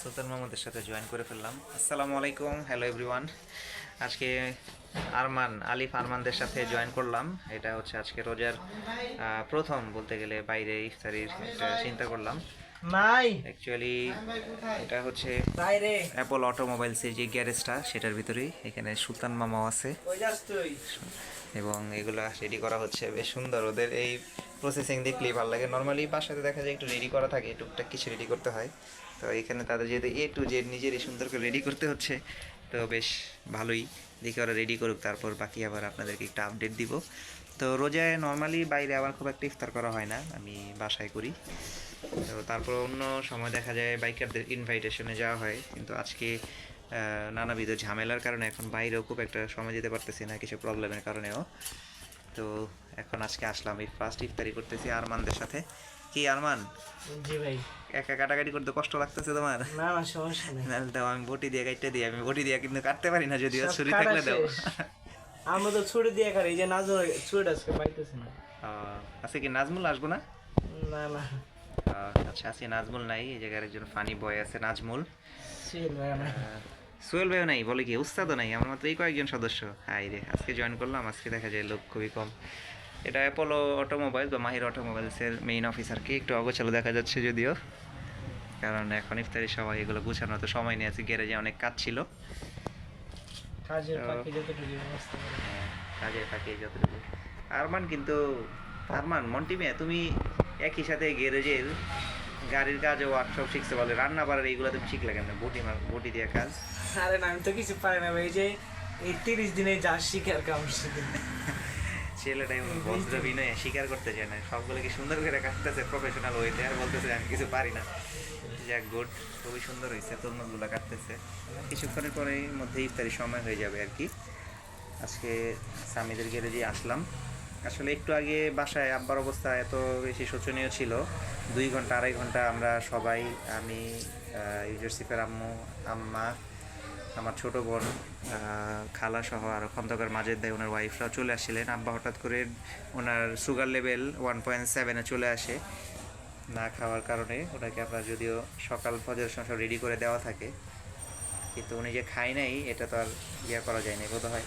সুলতান মোহাম্মদের সাথে জয়েন করে ফেললাম। আসসালামু আলাইকুম হ্যালো এভরিওয়ান আজকে আরমান আলিফ আরমানদের সাথে জয়েন করলাম। এটা হচ্ছে আজকে রোজার প্রথম বলতে গেলে বাইরে ইফতারির একটা চিন্তা করলাম। নাই। অ্যাকচুয়ালি এটা হচ্ছে অ্যাপল অটোমোবাইলসের যে গ্যারেজটা সেটার ভিতরেই এখানে সুলতান মামাও আছে। এবং এগুলো রেডি করা হচ্ছে বেশ সুন্দর। ওদের এই প্রসেসিং দেখলেই ভালো লাগে। নর্মালি বাসাতে দেখা যায় একটু রেডি করা থাকে, টুকটাক কিছু রেডি করতে হয়। তো এখানে তাদের যেহেতু এ টু জেড নিজেরই সুন্দর করে রেডি করতে হচ্ছে, তো বেশ ভালোই। দেখে ওরা রেডি করুক, তারপর বাকি আবার আপনাদেরকে একটা আপডেট দিব। তো রোজায় নর্মালি বাইরে আবার খুব একটা ইফতার করা হয় না, আমি বাসায় করি। তো তারপর অন্য সময় দেখা যায় বাইকারদের ইনভাইটেশনে যাওয়া হয়। কিন্তু আজকে নানাবিধ ঝামেলার কারণে এখন বাইরেও খুব একটা সময় যেতে পারতেছি না, কিছু প্রবলেমের কারণেও। তো এখন আজকে আসলাম। এই ফার্স্ট ইফতারি করতেছি আরমানদের সাথে। কি আরমান? জি ভাই। একা কাটাকাটি করতে কষ্ট লাগতেছে তোমার? না না সমস্যা নেই। নাহলে দাও আমি বটি দিয়ে কাটতে দিই। আমি বটি দিয়ে কিন্তু কাটতে পারি না যদিও ছুরি কাটা থাকলে দাও। আমরা তো ছুটি দিয়ে এই যে নাজু ছুটি আজকে পাইতেছি না। আজকে কি নাজমুল আসব না? না না। আচ্ছা আজকে নাজমুল নাই এই জায়গার একজন ফানি বয় আছে নাজমুল। সোহেল ভাইও নাই বলে কি উস্তাদও নাই আমার মাত্র এই কয়েকজন সদস্য। হাই রে আজকে জয়েন করলাম আজকে দেখা যায় লোক খুবই কম। এটা অ্যাপোলো অটোমোবাইল বা মাহির অটোমোবাইলসের মেইন অফিসারকে একটু অগোছালো দেখা যাচ্ছে যদিও। কারণ এখন ইফতারি সবাই এগুলো গুছানো তো সময় নিয়ে আছে গ্যারেজে অনেক কাজ ছিল। কাজের। হ্যাঁ, ফাঁকে যতটুকু। আরমান কিন্তু আরমান মন্টি মিয়া তুমি একই সাথে গ্যারেজের গাড়ির কাজ ও ওয়ার্কশপ শিখতে বলে রান্না বাড়ার এইগুলো তুমি শিখলে কেন? বটি বটি দিয়ে কাজ? আরে না আমি তো কিছু পারি না ভাই এই যে এই তিরিশ দিনে যা শিখার কাম শিখি। ছেলেটা এমন বজ্র বিনয়ে স্বীকার করতে চায় না সবগুলো কি সুন্দর করে কাটতেছে প্রফেশনাল হইতে আর বলতেছে আমি কিছু পারি না। যাক গুড খুবই সুন্দর হয়েছে তরমুজগুলো কাটতেছে। কিছুক্ষণের পরেই মধ্যে ইফতারি সময় হয়ে যাবে আর কি। আজকে স্বামীদের গ্যারেজে আসলাম আসলে একটু আগে বাসায় আব্বার অবস্থা এত বেশি শোচনীয় ছিল। দুই ঘণ্টা, আড়াই ঘণ্টা আমরা সবাই, আমি ইউজারসিফের আম্মু, আম্মা, আমার ছোট বোন খালা সহ আর খন্দকার মাজেদ দেয় ওনার ওয়াইফরাও চলে আসছিলেন। আব্বা হঠাৎ করে ওনার সুগার লেভেল ওয়ান পয়েন্ট সেভেনে চলে আসে। না খাওয়ার কারণে ওনাকে আমরা যদিও সকাল ফজরের সময় রেডি করে দেওয়া থাকে, কিন্তু উনি যে খায় নাই, এটা তো আর ইয়ে করা যায়নি বোধ হয়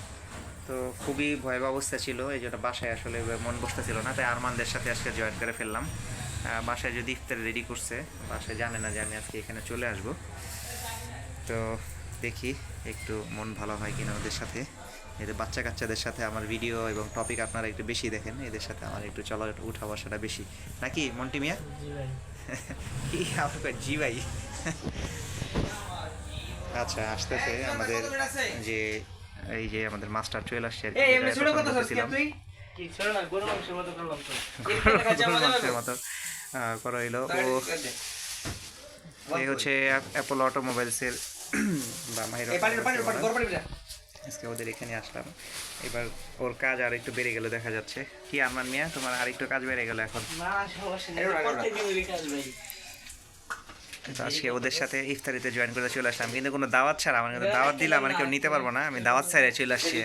তো খুবই ভয়াবহ অবস্থা ছিল, এই জন্য বাসায় আসলে মন বসতে ছিল না, তাই আরমানদের সাথে আজকে জয়েন করে ফেললাম। বাসায় যদি ইফতার রেডি করছে, বাসায় জানে না যে আমি আজকে এখানে চলে আসব। তো দেখি একটু মন ভালো হয় কিনা ওদের সাথে। এদের বাচ্চা কাচ্চাদের সাথে আমার ভিডিও এবং টপিক আপনারা একটু বেশি দেখেন, এদের সাথে আমার একটু চলা উঠা বসাটা বেশি। নাকি, মন্টি মিয়া? কি আপনার জি ভাই? আচ্ছা আসতেছে আমাদের যে এই যে আমাদের মাস্টার চলে আসছে আর কি, করা হইল। ও এই হচ্ছে অ্যাপোলো অটোমোবাইলসের বা মাহির আজকে ওদের এখানে আসলাম। এবার ওর কাজ আর একটু বেড়ে গেল দেখা যাচ্ছে। কি আমার মিয়া তোমার আর একটু কাজ বেড়ে গেল এখন? না সমস্যা নেই এরকম রাখো না। প্রত্যেকদিন কাজ ভাই তো আজকে ওদের সাথে ইফতারিতে জয়েন করে চলে আসলাম। কিন্তু কোনো দাওয়াত ছাড়া আমার কিন্তু দাওয়াত দিলে আমার কেউ নিতে পারব না আমি দাওয়াত ছাড়া চলে আসছি।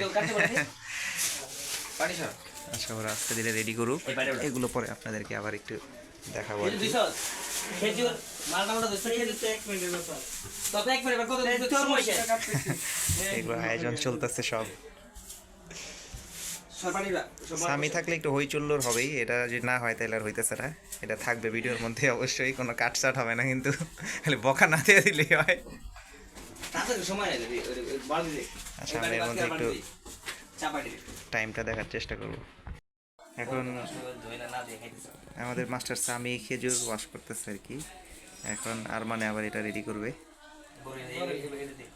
আচ্ছা ওরা আজকে দিলে রেডি করুক। এগুলো পরে আপনাদেরকে আবার একটু দেখাবো এগুলো আয়োজন চলতেছে সব। স্বামী থাকলে একটু হইচল্লোর হবেই এটা যদি না হয় তাহলে আর হইতেছে না। এটা থাকবে ভিডিওর মধ্যে অবশ্যই কোনো কাটসাট হবে না কিন্তু খালি বকা না দিয়ে দিলেই হয়। দে। আচ্ছা মধ্যে একটু টাইমটা দেখার চেষ্টা করব। এখন আমাদের মাস্টার স্বামী খেজুর ওয়াশ করতেছে আর কি। এখন আর মানে আবার এটা রেডি করবে বরে দে দে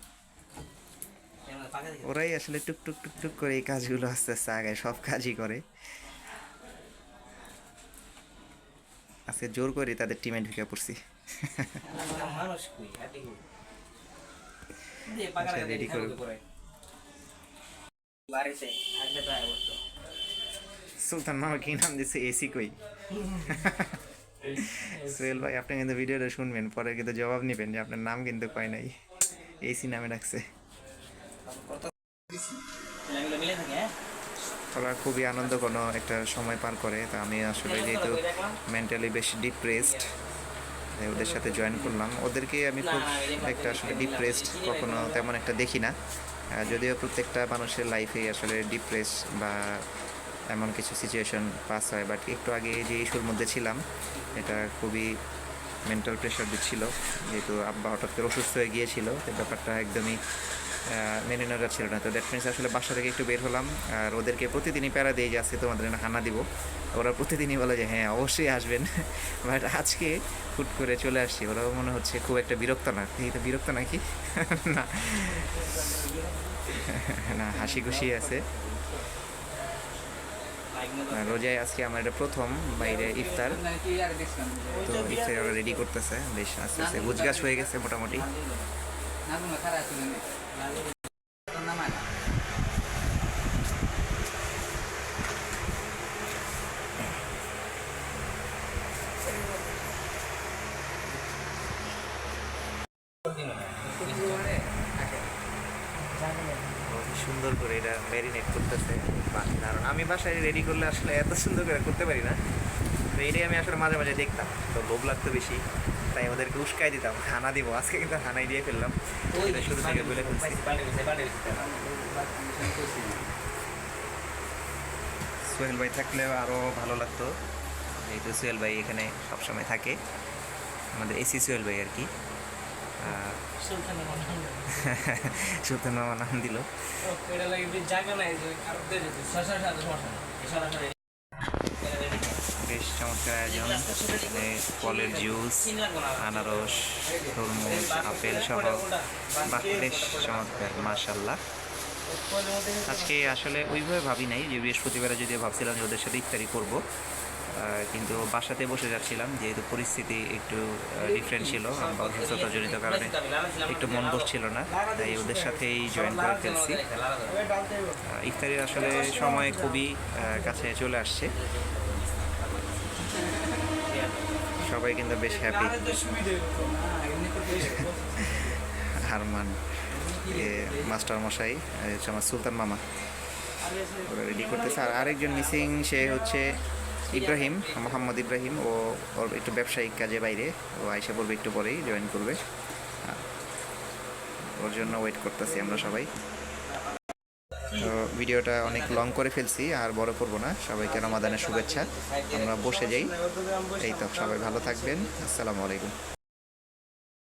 এমন পাকা দেখি ওরাই আসলে টুক টুক টুক টুক করে এই কাজগুলো আস্তে আস্তে আগায় সব কাজই করে। আজকে জোর করে তাদের টিমে ঢুকে পড়ছি। আচ্ছা, সুলতান মামা কি নাম দিচ্ছে এসি কই? সোহেল ভাই আপনি কিন্তু ভিডিওটা শুনবেন পরে কিন্তু জবাব নেবেন যে আপনার নাম কিন্তু কয় নাই। এসি নামে ডাকছে। ওরা খুবই আনন্দ কোনো একটা সময় পার করে তা আমি আসলে যেহেতু মেন্টালি বেশ ডিপ্রেসড ওদের সাথে জয়েন করলাম। ওদেরকে আমি খুব একটা আসলে ডিপ্রেসড কখনো তেমন একটা দেখি না। যদিও প্রত্যেকটা মানুষের লাইফে আসলে ডিপ্রেস বা এমন কিছু সিচুয়েশন পাস হয় বাট একটু আগে যে ইস্যুর মধ্যে ছিলাম এটা খুবই মেন্টাল প্রেশার দিচ্ছিল, যেহেতু আব্বা হঠাৎ করে অসুস্থ হয়ে গিয়েছিল, তো ব্যাপারটা একদমই মেনে নেওয়া যাচ্ছিল না। তো দ্যাট মিনস আসলে বাসা থেকে একটু বের হলাম, আর ওদেরকে প্রতিদিনই প্যারা দিয়ে যে আজকে তোমাদের হানা দিব। ওরা প্রতিদিনই বলে যে হ্যাঁ অবশ্যই আসবেন। বাট আজকে হুট করে চলে আসছি। ওরাও মনে হচ্ছে খুব একটা বিরক্ত না। তো বিরক্ত নাকি? না। না, হাসি খুশি আছে। রোজায় আজকে আমার এটা প্রথম বাইরে ইফতার। তো ইফতার ওরা রেডি করতেছে, বেশ আস্তে আস্তে গুজগাছ হয়ে গেছে মোটামুটি। সুন্দর করে এটা ম্যারিনেট করতেছে। দারুণ। আমি বাসায় রেডি করলে আসলে এত সুন্দর করে করতে পারি না। তো এটাই আমি আসলে মাঝে মাঝে দেখতাম। তো লোভ লাগতো বেশি। তাই ওদেরকে উস্কাই দিতাম। খানা দিব। আজকে কিন্তু খানাই দিয়ে ফেললাম। এটা শুরু থেকে বলে ফেলছি। সোহেল ভাই থাকলে আরও ভালো লাগতো। যেহেতু সোহেল ভাই এখানে সবসময় থাকে। আমাদের এসি সোহেল ভাই আর কি। সুলতান মামা নাম দিল। বেশ চমৎকার আয়োজন। এখানে ফলের জুস আনারস তরমুজ আপেল সহ বাহ বেশ চমৎকার মাশাল্লাহ আজকে আসলে ওইভাবে ভাবি নাই যে বৃহস্পতিবারে যদি ভাবছিলাম যে ওদের সাথে ইফতারি করব। কিন্তু বাসাতে বসে যাচ্ছিলাম, যেহেতু পরিস্থিতি একটু ডিফারেন্ট ছিল বা অসুস্থতাজনিত কারণে একটু মন বসছিল না, তাই ওদের সাথেই জয়েন করে ফেলছি। ইফতারির আসলে সময় খুবই কাছে চলে আসছে। সবাই কিন্তু বেশ হ্যাপি। হারমান মাস্টার মশাই আমার সুলতান মামা। রেডি করতেছে। আর আরেকজন মিসিং সে হচ্ছে ইব্রাহিম, মোহাম্মদ ইব্রাহিম ও ওর একটু ব্যবসায়িক কাজে বাইরে। ও আইসা পড়বে একটু পরেই জয়েন করবে। ওর জন্য ওয়েট করতেছি আমরা সবাই। তো ভিডিওটা অনেক লং করে ফেলছি, আর বড় করব না। সবাইকে রমাদানের শুভেচ্ছা। আমরা বসে যাই। এই তো, সবাই ভালো থাকবেন। আসসালামু আলাইকুম।